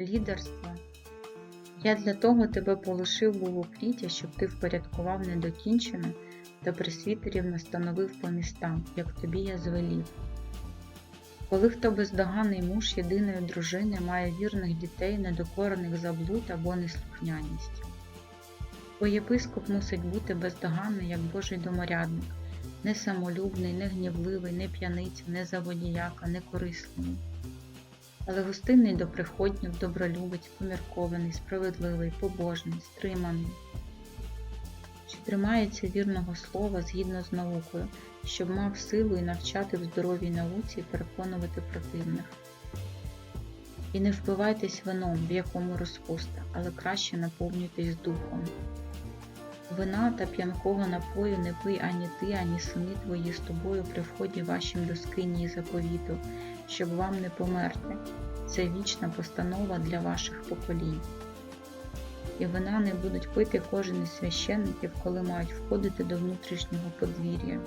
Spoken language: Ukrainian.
лідерства. Я для того тебе полишив був у пліті, щоб ти впорядкував недокінчене та присвітерів настановив по містам, як тобі я звелів. Коли хто бездоганний муж єдиної дружини має вірних дітей, недокорених за блуд або неслухняність. Бо єпископ мусить бути бездоганний, як Божий доморядник, не самолюбний, не гнівливий, не п'яниця, не заводіяка, не корисливий. Але гостинний до приходнів, добролюбець, поміркований, справедливий, побожний, стриманий, що тримається вірного слова згідно з наукою, щоб мав силу і навчати в здоровій науці і переконувати противних. І не впивайтесь вином, в якому розпуста, але краще наповнюйтесь духом. Вина та п'янкого напою не пий ані ти, ані сини твої з тобою при вході вашим до скині і заповіту, щоб вам не померти. Це вічна постанова для ваших поколінь. І вина не будуть пити кожен із священників, коли мають входити до внутрішнього подвір'я.